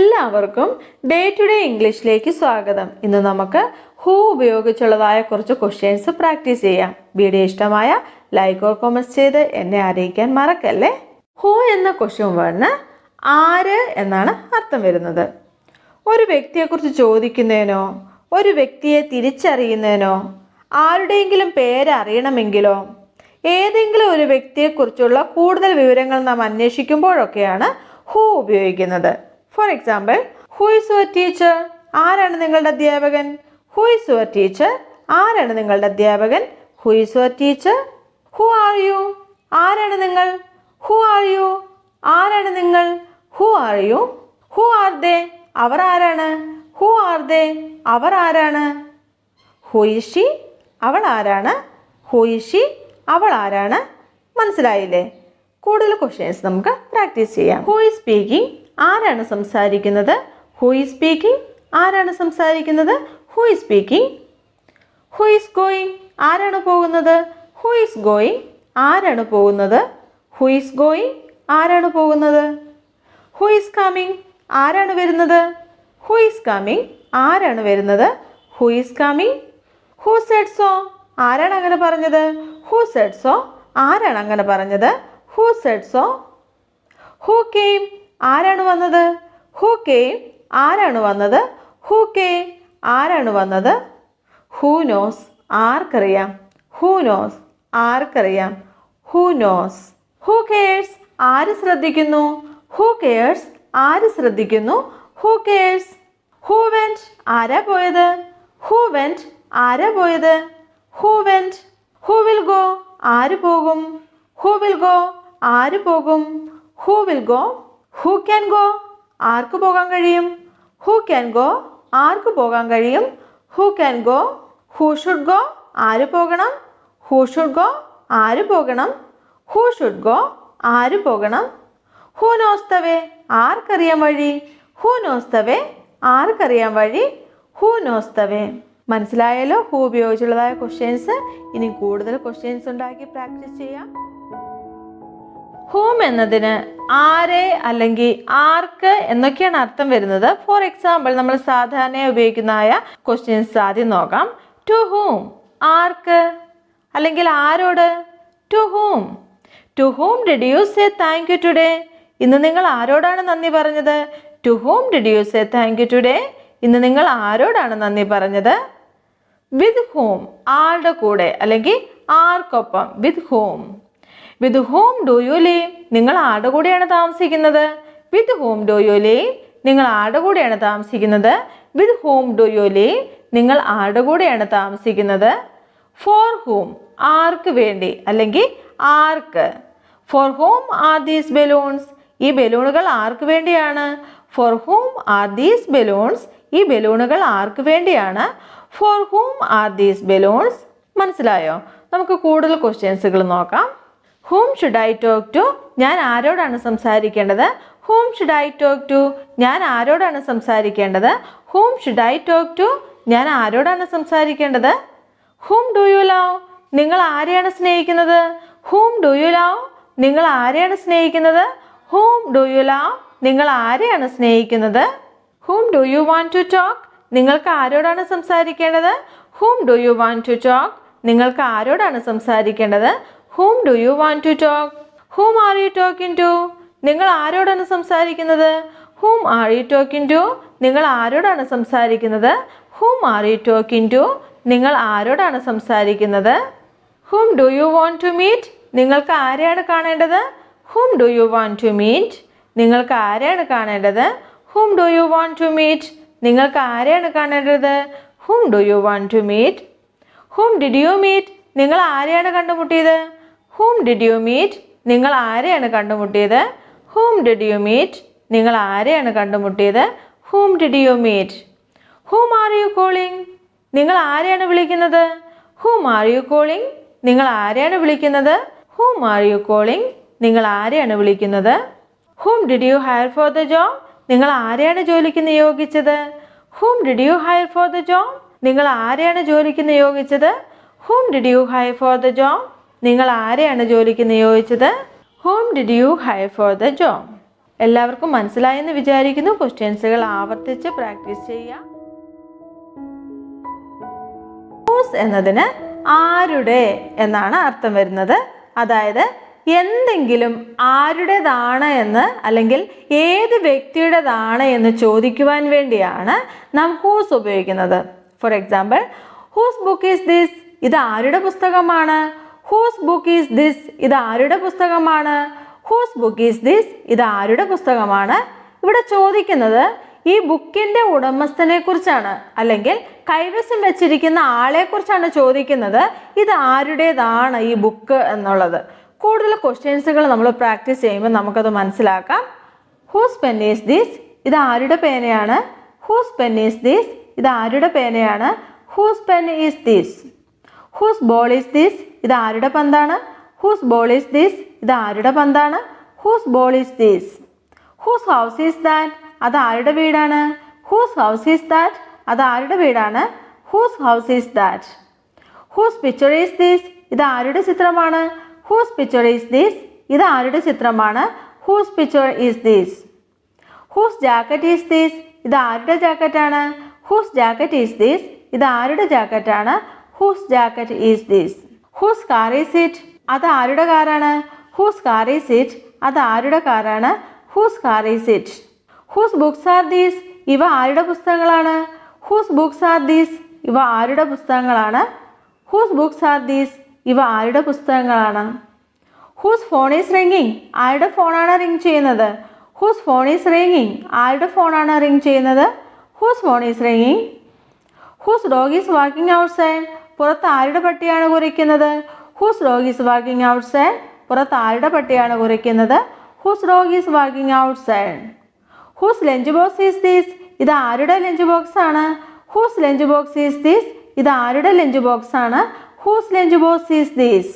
എല്ലാവർക്കും day to day ഇംഗ്ലീഷിലേക്ക് സ്വാഗതം. ഇന്ന് നമുക്ക് ഹൂ ഉപയോഗിച്ചുള്ളതായ കുറച്ച് ക്വസ്റ്റ്യൻസ് പ്രാക്ടീസ് ചെയ്യാം. വീഡിയോ ഇഷ്ടമായ ലൈക്ക് ഓർ കോമൻസ് ചെയ്ത് എന്നെ അറിയിക്കാൻ മറക്കല്ലേ? ഹൂ എന്ന ക്വസ്റ്റ്യൻ വേർഡിന് ആര് എന്നാണ് അർത്ഥം വരുന്നത്. ഒരു വ്യക്തിയെക്കുറിച്ച് ചോദിക്കുന്നതിനോ ഒരു വ്യക്തിയെ തിരിച്ചറിയുന്നതിനോ ആരുടെയെങ്കിലും പേര് അറിയണമെങ്കിലോ ഏതെങ്കിലും ഒരു വ്യക്തിയെക്കുറിച്ചുള്ള കൂടുതൽ വിവരങ്ങൾ നാം അന്വേഷിക്കുമ്പോഴൊക്കെയാണ് ഹൂ ഉപയോഗിക്കുന്നത്. For example who is your teacher ആരാണ് നിങ്ങളുടെ അധ്യാപകൻ? ഹു ഇസ് യുവർ ടീച്ചർ ആരാണ് നിങ്ങളുടെ അധ്യാപകൻ? Who is your teacher who are you ആരാണ് നിങ്ങൾ? ഹു ആർ യു ആരാണ് നിങ്ങൾ? Who are you who are they അവർ ആരാണ്? ഹു ആർ ദേ അവർ ആരാണ്? ഹു ഇഷി അവൾ ആരാണ്? ഹു ഇഷി അവൾ ആരാണ്? മനസ്സിലായില്ലേ? കൂടുതൽ ക്വസ്റ്റ്യൻസ് നമുക്ക് പ്രാക്ടീസ് ചെയ്യാം. ഹു ഈസ് സ്പീക്കിംഗ് ആരാണ് സംസാരിക്കുന്നത്? ഹു ഈസ് സ്പീക്കിംഗ് ആരാണ് സംസാരിക്കുന്നത്? Who is speaking who is going ആരാണ് പോകുന്നത്? ഹു ഈസ് ഗോയിങ് ആരാണ് പോകുന്നത്? ഹു ഈസ് ഗോയിങ് ആരാണ് പോകുന്നത്? ഹു ഈസ് കമ്മിങ് ആരാണ് വരുന്നത്? ഹു ഈസ് കമ്മിങ് ആരാണ് വരുന്നത്? Who is coming who said so ആരാണ് അങ്ങനെ പറഞ്ഞത്? ഹു സെഡ് സോ ആരാണ് അങ്ങനെ പറഞ്ഞത്? Who said so who came ആരാണ് വന്നത്? ഹു കെയിം ആരാണ് വന്നത്? ഹു കെയിം ആരാണ് വന്നത്? ഹൂ നോസ് ആർക്കറിയാം. ഹൂ നോസ് ആർക്കറിയാം. ഹൂ നോസ് ഹൂ കെയേഴ്സ് ആര് ശ്രദ്ധിക്കുന്നു? ഹൂ കെയേഴ്സ് ആര് ശ്രദ്ധിക്കുന്നു? ഹൂ കെയേഴ്സ് ഹൂ വെന്റ് ആരാ പോയത്? ഹൂ വെന്റ് ആരാ പോയത്? Who went who will go ആര് പോകും? ഹൂ വിൽ ഗോ ആര് പോകും? Who will go who can go ആർക്ക് പോകാൻ കഴിയും? ഹൂ ക്യാൻ ഗോ ആർക്ക് പോകാൻ കഴിയും? Who can go who should go ആര് പോകണം? ഹൂ ഷുഡ് ഗോ ആര് പോകണം? ഹൂ ഷുഡ് ഗോ ആര് പോകണം? ഹൂ നോസ്തവേ ആർക്കറിയാൻ വഴി? ഹൂ നോസ്തവേ ആർക്കറിയാൻ വഴി? ഹൂ നോസ്തവേ മനസ്സിലായാലോ ഹൂ ഉപയോഗിച്ചുള്ളതായ ക്വസ്റ്റ്യൻസ് ഇനി കൂടുതൽ ക്വസ്റ്റ്യൻസ് ഉണ്ടാക്കി പ്രാക്ടീസ് ചെയ്യാം. ഹൂം എന്നതിന് ആരെ അല്ലെങ്കിൽ ആർക്ക് എന്നൊക്കെയാണ് അർത്ഥം വരുന്നത്. ഫോർ എക്സാമ്പിൾ നമ്മൾ സാധാരണ ഉപയോഗിക്കുന്നതായ ക്വസ്റ്റ്യൻസ് ആദ്യം നോക്കാം. ടു ഹൂം ആർക്ക്? അല്ലെങ്കിൽ ആരോട്? To whom to whom did you say thank you today ഇന്ന് നിങ്ങൾ ആരോടാണ് നന്ദി പറഞ്ഞത്? To whom did you say thank you today ഇന്ന് നിങ്ങൾ ആരോടാണ് നന്ദി പറഞ്ഞത്? വിത്ത് ഹൂം ആളുടെ കൂടെ അല്ലെങ്കിൽ ആർക്കൊപ്പം? With whom with whom do you live നിങ്ങൾ ആരുടെ കൂടെയാണ് താമസിക്കുന്നത്? With whom do you live നിങ്ങൾ ആരുടെ കൂടെയാണ് താമസിക്കുന്നത്? With whom do you live നിങ്ങൾ ആരുടെ കൂടെയാണ് താമസിക്കുന്നത്? ഫോർ ഹോം ആർക്ക് വേണ്ടി? അല്ലെങ്കിൽ ആർക്ക്? For whom are these balloons ഈ ബലൂണുകൾ ആർക്ക് വേണ്ടിയാണ്? For whom are these balloons ഈ ബലൂണുകൾ ആർക്ക് വേണ്ടിയാണ്? For whom are these balloons മനസ്സിലായോ? നമുക്ക് കൂടുതൽ ക്വസ്റ്റ്യൻസുകൾ നോക്കാം. Whom should I talk to ഞാൻ ആരോടാണ് സംസാരിക്കേണ്ടത്? Whom should I talk to ഞാൻ ആരോടാണ് സംസാരിക്കേണ്ടത്? Whom should I talk to ഞാൻ ആരോടാണ് സംസാരിക്കേണ്ടത്? ഹൂം ഡു യു ലവ് നിങ്ങൾ ആരെയാണ് സ്നേഹിക്കുന്നത്? ഹൂം ഡു യു ലവ് നിങ്ങൾ ആരെയാണ് സ്നേഹിക്കുന്നത്? ഹൂം ഡു യു ലവ് നിങ്ങൾ ആരെയാണ് സ്നേഹിക്കുന്നത്? Whom do you want to talk നിങ്ങൾക്ക് ആരോടാണ് സംസാരിക്കേണ്ടത്? Whom do you want to talk നിങ്ങൾക്ക് ആരോടാണ് സംസാരിക്കേണ്ടത്? Whom do you want to talk whom are you talking to നിങ്ങൾ ആരോടാണ് സംസാരിക്കുന്നത്? Whom are you talking to നിങ്ങൾ ആരോടാണ് സംസാരിക്കുന്നത്? Whom are you talking to നിങ്ങൾ ആരോടാണ് സംസാരിക്കുന്നത്? Whom do you want to meet നിങ്ങൾക്ക് ആരെയാണ് കാണേണ്ടത്? Whom do you want to meet നിങ്ങൾക്ക് ആരെയാണ് കാണേണ്ടത്? Whom do you want to meet നിങ്ങൾക്ക് ആരെയാണ് കാണേണ്ടത്? Whom do you want to meet whom did you meet നിങ്ങൾ ആരെയാണ് കണ്ടുമുട്ടിയത്? ഹൂം ഡിഡ് യു മീറ്റ് നിങ്ങൾ ആരെയാണ് കണ്ടുമുട്ടിയത്? ഹൂം ഡിഡ് യു മീറ്റ് നിങ്ങൾ ആരെയാണ് കണ്ടുമുട്ടിയത്? Whom did you meet whom are you calling നിങ്ങൾ ആരെയാണ് വിളിക്കുന്നത്? ഹൂം ആർ യു കോളിംഗ് നിങ്ങൾ ആരെയാണ് വിളിക്കുന്നത്? ഹൂം ആർ യു കോളിംഗ് നിങ്ങൾ ആരെയാണ് വിളിക്കുന്നത്? Whom did you hire for the job നിങ്ങൾ ആരെയാണ് ജോലിക്ക് നിയോഗിച്ചത്? Whom did you hire for the job നിങ്ങൾ ആരെയാണ് ജോലിക്ക് നിയോഗിച്ചത്? Whom did you hire for the job നിങ്ങൾ ആരെയാണ് ജോലിക്ക് നിയോഗിച്ചത് whom did you hire for the job എല്ലാവർക്കും മനസ്സിലായെന്ന് വിചാരിക്കുന്നു. ക്വസ്റ്റ്യൻസുകൾ ആവർത്തിച്ച് പ്രാക്ടീസ് ചെയ്യാം. ഹൂസ് എന്നതിന് ആരുടെ എന്നാണ് അർത്ഥം വരുന്നത്. അതായത് എന്തെങ്കിലും ആരുടേതാണ് എന്ന് അല്ലെങ്കിൽ ഏത് വ്യക്തിയുടേതാണ് എന്ന് ചോദിക്കുവാൻ വേണ്ടിയാണ് നാം ഹൂസ് ഉപയോഗിക്കുന്നത്. For example whose book is this ഇത് ആരുടെ പുസ്തകമാണ്? ഹൂസ് ബുക്ക് ഈസ് ദിസ് ഇത് ആരുടെ പുസ്തകമാണ്? ഹൂസ് ബുക്ക് ഈസ് ദിസ് ഇത് ആരുടെ പുസ്തകമാണ്? ഇവിടെ ചോദിക്കുന്നത് ഈ ബുക്കിന്റെ ഉടമസ്ഥനെ കുറിച്ചാണ്. അല്ലെങ്കിൽ കൈവശം വെച്ചിരിക്കുന്ന ആളെ കുറിച്ചാണ് ചോദിക്കുന്നത്. ഇത് ആരുടേതാണ് ഈ ബുക്ക് എന്നുള്ളത്. കൂടുതൽ ക്വസ്റ്റ്യൻസുകൾ നമ്മൾ പ്രാക്ടീസ് ചെയ്യുമ്പോൾ നമുക്കത് മനസ്സിലാക്കാം. ഹൂസ് പെൻ ഈസ് ദിസ് ഇത് ആരുടെ പേനയാണ്? ഹൂസ് പെൻ ഈസ് ദിസ് ഇത് ആരുടെ പേനയാണ്? Whose pen is this whose ball is this ഇത് ആരുടെ പന്താണ്? ഹൂസ് ബോൾ ഈസ് ദിസ് ഇത് ആരുടെ പന്താണ്? Whose ball is this whose house is that അത് ആരുടെ വീടാണ്? ഹൂസ് ഹൗസ് ഈസ് ദാറ്റ് അത് ആരുടെ വീടാണ്? Whose house is that whose picture is this ഇത് ആരുടെ ചിത്രമാണ്? ഹൂസ് പിക്ചർ ഈസ് ദിസ് ഇത് ആരുടെ ചിത്രമാണ്? Whose picture is this whose jacket is this ഇത് ആരുടെ ജാക്കറ്റാണ് ഹൂസ് ജാക്കറ്റ് ഈസ് ദിസ് ഇത് ആരുടെ ജാക്കറ്റാണ് whose jacket is this whose car is it അത് ആരുടെ കാറാണ്? ഹൂസ് കാർ ഈസ് ഇറ്റ് അത് ആരുടെ കാറാണ്? Whose car is it whose books are these ഇവ ആരുടെ പുസ്തകങ്ങളാണ്? ഹൂസ് ബുക്സ് ആർ ദീസ് ഇവ ആരുടെ പുസ്തകങ്ങളാണ്? ഹൂസ് ബുക്സ് ആർ ദീസ് ഇവ ആരുടെ പുസ്തകങ്ങളാണ്? ഹൂസ് ഫോൺ ഈസ് റിംഗിങ് ആരുടെ ഫോണാണ് റിംഗ് ചെയ്യുന്നത്? ഹൂസ് ഫോൺ ഈസ് റിംഗിങ് ആരുടെ ഫോണാണ് റിംഗ് ചെയ്യുന്നത്? Whose phone is ringing whose dog is walking outside പുറത്ത് ആരുടെ പട്ടിയാണ് കുറിക്കുന്നത്? Whose dog is walking outside പുറത്ത് ആരുടെ പട്ടിയാണ് കുറിക്കുന്നത്? Whose dog is walking outside whose lunch box is these ഇത് ആരുടെ ലഞ്ച് ബോക്സ് ആണ്? Whose lunch box is these ഇത് ആരുടെ ലഞ്ച് ബോക്സ് ആണ്? Whose lunch box is these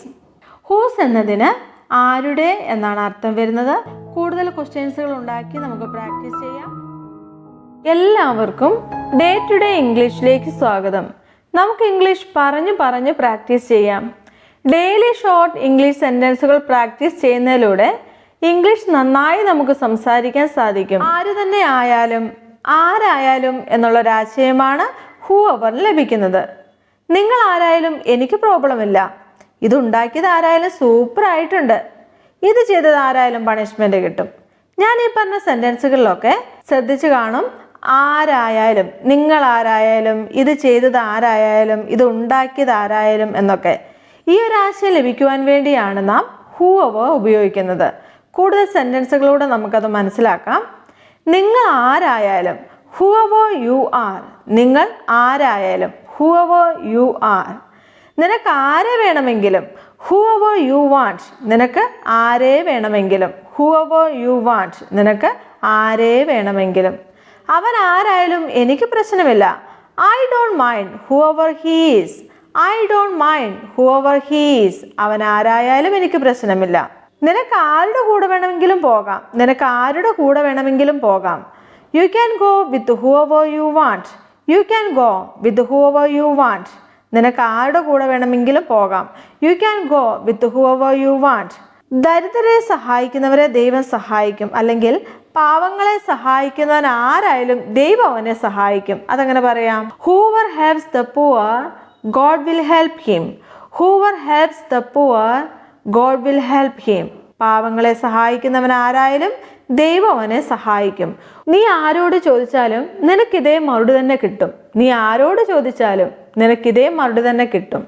whose എന്നതിന് ആരുടെ എന്നാണ് അർത്ഥം വരുന്നത്? കൂടുതൽ ക്വസ്റ്റ്യൻസുകൾ ഉണ്ടാക്കി നമുക്ക് പ്രാക്ടീസ് ചെയ്യാം. എല്ലാവർക്കും ഡേ ടു ഡേ ഇംഗ്ലീഷിലേക്ക് സ്വാഗതം. നമുക്ക് ഇംഗ്ലീഷ് പറഞ്ഞു പറഞ്ഞ് പ്രാക്ടീസ് ചെയ്യാം. ഡെയിലി ഷോർട്ട് ഇംഗ്ലീഷ് സെന്റൻസുകൾ പ്രാക്ടീസ് ചെയ്യുന്നതിലൂടെ ഇംഗ്ലീഷ് നന്നായി നമുക്ക് സംസാരിക്കാൻ സാധിക്കും. ആര് തന്നെ ആയാലും ആരായാലും എന്നുള്ള എന്നുള്ളൊരാശയമാണ് ഹൂ അവർ ലഭിക്കുന്നത്. നിങ്ങൾ ആരായാലും എനിക്ക് പ്രോബ്ലമില്ല ഇത് ഉണ്ടാക്കിയത് ആരായാലും സൂപ്പർ ആയിട്ടുണ്ട്. ഇത് ചെയ്തത് ആരായാലും പണിഷ്മെന്റ് കിട്ടും. ഞാൻ ഈ പറഞ്ഞ സെന്റൻസുകളിലൊക്കെ ശ്രദ്ധിച്ചു കാണും. ആരായാലും നിങ്ങൾ ആരായാലും ഇത് ചെയ്തത് ആരായാലും ഇത് ഉണ്ടാക്കിയത് ആരായാലും എന്നൊക്കെ ഈ ഒരു ആശയം ലഭിക്കുവാൻ വേണ്ടിയാണ് നാം ഹൂ അവർ ഉപയോഗിക്കുന്നത്. കൂടുതൽ സെന്റൻസുകളൂടെ നമുക്കത് മനസ്സിലാക്കാം. നിങ്ങൾ ആരായാലും ഹു ഹുവോ യു ആർ നിങ്ങൾ ആരായാലും ഹു ഹുവോ യു ആർ നിനക്ക് ആരെ വേണമെങ്കിലും ഹു ഹുവോ യു വാണ്ട് നിനക്ക് ആരെ വേണമെങ്കിലും ഹു ഹുവോ യു വാണ്ട് നിനക്ക് ആരെ വേണമെങ്കിലും. അവൻ ആരായാലും എനിക്ക് പ്രശ്നമില്ല. I don't mind whoever he's I don't mind whoever he's അവൻ ആരായാലും എനിക്ക് പ്രശ്നമില്ല. നിനക്ക് ആരുടെ കൂടെ വേണമെങ്കിലും പോകാം. നിനക്ക് ആരുടെ കൂടെ വേണമെങ്കിലും പോകാം. You can go with whoever you want you can go with whoever you want നിനക്ക് ആരുടെ കൂടെ വേണമെങ്കിലും പോകാം. You can go with whoever you want ദരിദ്രരെ സഹായിക്കുന്നവരെ ദൈവം സഹായിക്കും. അല്ലെങ്കിൽ പാവങ്ങളെ സഹായിക്കുന്നവൻ ആരായാലും ദൈവം അവനെ സഹായിക്കും. അതങ്ങനെ പറയാം? Whoever helps the poor God will help him whoever helps the poor God will help him പാവങ്ങളെ സഹായിക്കുന്നവൻ ആരായാലും ദൈവം അവനെ സഹായിക്കും. നീ ആരോട് ചോദിച്ചാലും നിനക്കിതേ മറുപടി തന്നെ കിട്ടും. നീ ആരോട് ചോദിച്ചാലും നിനക്കിതേ മറുപടി തന്നെ കിട്ടും.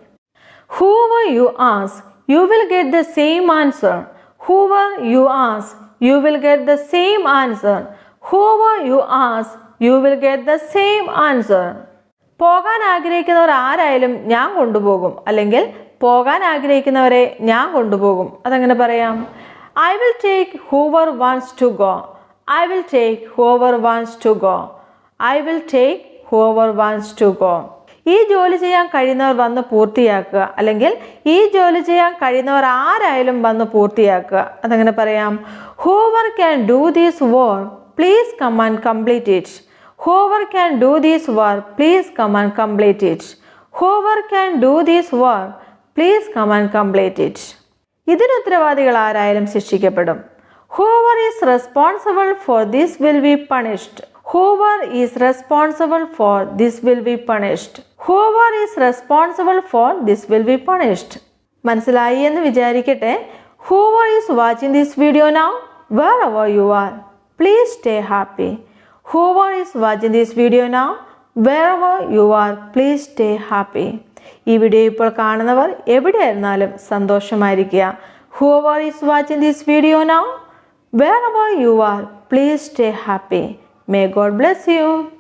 Whoever you ask you will get the same answer whoever you ask you will get the same answer whoever you ask you will get the same answer പോകാൻ ആഗ്രഹിക്കുന്നവർ ആരായാലും ഞാൻ കൊണ്ടുപോകും. അല്ലെങ്കിൽ പോകാൻ ആഗ്രഹിക്കുന്നവരെ ഞാൻ കൊണ്ടുപോകും. അതങ്ങനെ പറയാം? I will take whoever wants to go I will take whoever wants to go I will take whoever wants to go ഈ ജോലി ചെയ്യാൻ കഴിയുന്നവർ വന്ന് പൂർത്തിയാക്കുക. അല്ലെങ്കിൽ ഈ ജോലി ചെയ്യാൻ കഴിയുന്നവർ ആരായാലും വന്ന് പൂർത്തിയാക്കുക. അതങ്ങനെ പറയാം? Whoever can do these work please come and complete it whoever can do these work please come and complete it whoever can do these work please come and complete it ഇതിന് ഉത്തരവാദികൾ ആരായാലും ശിക്ഷിക്കപ്പെടും. Whoever is responsible for these will be punished. Whoever is responsible for this will be punished. Whoever is responsible for this will be punished. മനസ്സിലായി എന്ന് വിചാരിക്കട്ടെ whoever is watching this video now wherever you are please stay happy whoever is watching this video now wherever you are please stay happy ഈ video ഇപ്പോൾ കാണുന്നവർ എവിടെയായിരുന്നാലും സന്തോഷമായിരിക്കുക whoever is watching this video now wherever you are please stay happy. May God bless you.